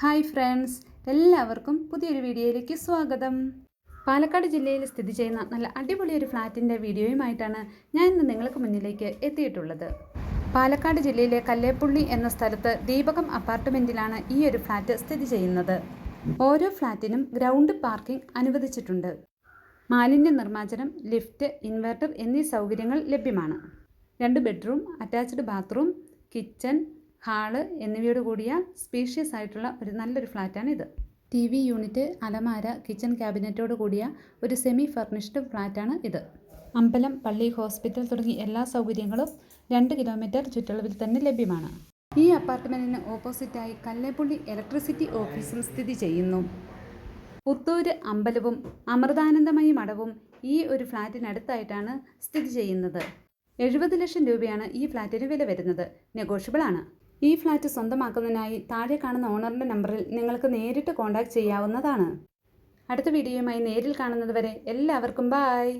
Hi friends എല്ലാവർക്കും പുതിയൊരു വീഡിയോയിലേക്ക് സ്വാഗതം. പാലക്കാട് ജില്ലയിൽ സ്ഥിതി ചെയ്യുന്ന നല്ല അടിപൊളി ഒരു ഫ്ലാറ്റിന്റെ വീഡിയോയുമായിട്ടാണ് ഞാൻ ഇന്ന് നിങ്ങൾക്ക് മുന്നിലേക്ക് എത്തിയിട്ടുള്ളത്. പാലക്കാട് ജില്ലയിലെ കല്ലേപ്പുള്ളി എന്ന സ്ഥലത്ത് ദീപകം അപ്പാർട്ട്മെന്റിലാണ് ഈ ഒരു ഫ്ലാറ്റ് സ്ഥിതി ചെയ്യുന്നത്. ഓരോ ഫ്ലാറ്റിനും ഗ്രൗണ്ട് പാർക്കിംഗ് അനുവദിച്ചിട്ടുണ്ട്. മാലിന്യ നിർമ്മാർജനം ലിഫ്റ്റ് ഇൻവെർട്ടർ എന്നീ സൗകര്യങ്ങൾ ലഭ്യമാണ്. രണ്ട് bedroom attached bathroom kitchen hall എന്നിവയോട് കൂടിയ സ്പീഷ്യസ് ആയിട്ടുള്ള ഒരു നല്ലൊരു ഫ്ലാറ്റാണ് ഇത്. ടി വി യൂണിറ്റ് അലമാര കിച്ചൺ ക്യാബിനറ്റോട് കൂടിയ ഒരു സെമി ഫർണിഷ്ഡ് ഫ്ലാറ്റാണ് ഇത്. അമ്പലം പള്ളി ഹോസ്പിറ്റൽ തുടങ്ങി എല്ലാ സൗകര്യങ്ങളും രണ്ട് കിലോമീറ്റർ ചുറ്റളവിൽ തന്നെ ലഭ്യമാണ്. ഈ അപ്പാർട്ട്മെന്റിന് ഓപ്പോസിറ്റായി കല്ലേപ്പുള്ളി ഇലക്ട്രിസിറ്റി ഓഫീസും സ്ഥിതി ചെയ്യുന്നു. പുത്തൂര് അമ്പലവും അമൃതാനന്ദമയി മഠവും ഈ ഒരു ഫ്ലാറ്റിനടുത്തായിട്ടാണ് സ്ഥിതി ചെയ്യുന്നത്. എഴുപത് ലക്ഷം രൂപയാണ് ഈ ഫ്ലാറ്റിന് വില വരുന്നത്. നെഗോഷ്യബിൾ ആണ് ഈ ഫ്ലാറ്റ് സ്വന്തമാക്കുന്നതിനായി താഴെ കാണുന്ന ഓണറിന്റെ നമ്പറിൽ നിങ്ങൾക്ക് നേരിട്ട് കോൺടാക്റ്റ് ചെയ്യാവുന്നതാണ്. അടുത്ത വീഡിയോയുമായി നേരിൽ കാണുന്നതുവരെ എല്ലാവർക്കും ബായ്